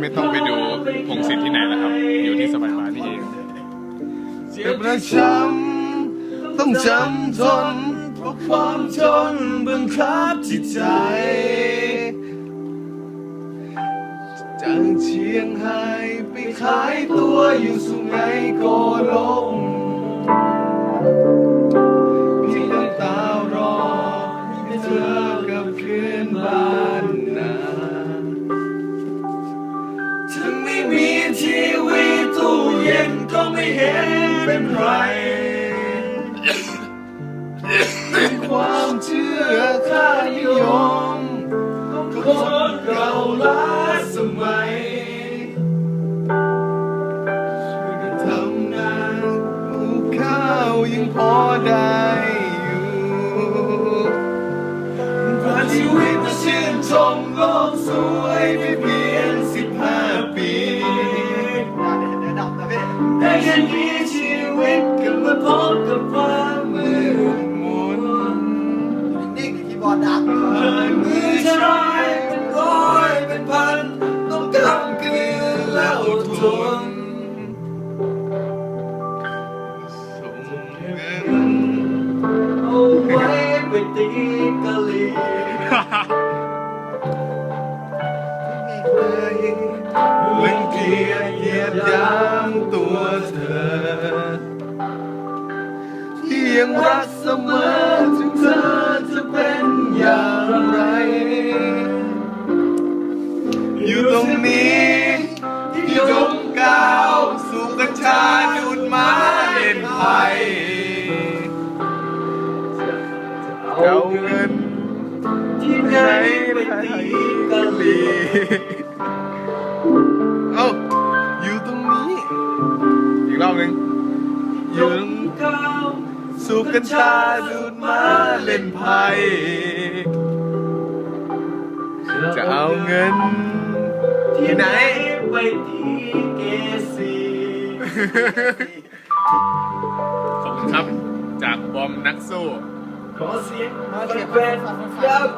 ไม่ต้องไปดูพงศิษฐ์ที่ไหนแล้วครับ อยู่ที่สบายบานี่เองเจ็เป็บนประจำต้องจำทนเพราะความจนบังคับจิตใจจากเชียงไฮ้ไปขายตัวอยู่สุไหงโกลก เห็นเป็นไร เป็นความเชื่อค่านิยมของคนเก่าล้าสมัยช่วยกันทำงานปลูกข้าวยังพอได้อยู่ผ่านชีวิตมาชื่นชมโลกสวยไปเพียง บอดดังผ่านมือชายเป็นร้อยเป็นพัน ต้องกำกืนและอดทนส่งเงินเอาไว้ไปตีกะลีไม่เคยมันเกลียดเหยียดยามตัวเธอ ที่ยังรักเสมอ ไหนไปตีกะลีเอ้าอยู่ตรงนี้ อีกรอบหนึ่งอยู่ตรงก้าวสูบกัญชาดูดม้าเล่นไพ่จะเอาเงิน ที่ไหนไปตีเกสีขอบคุณครับ จากบอมนักสู้ขอเสียงแฟนๆยับ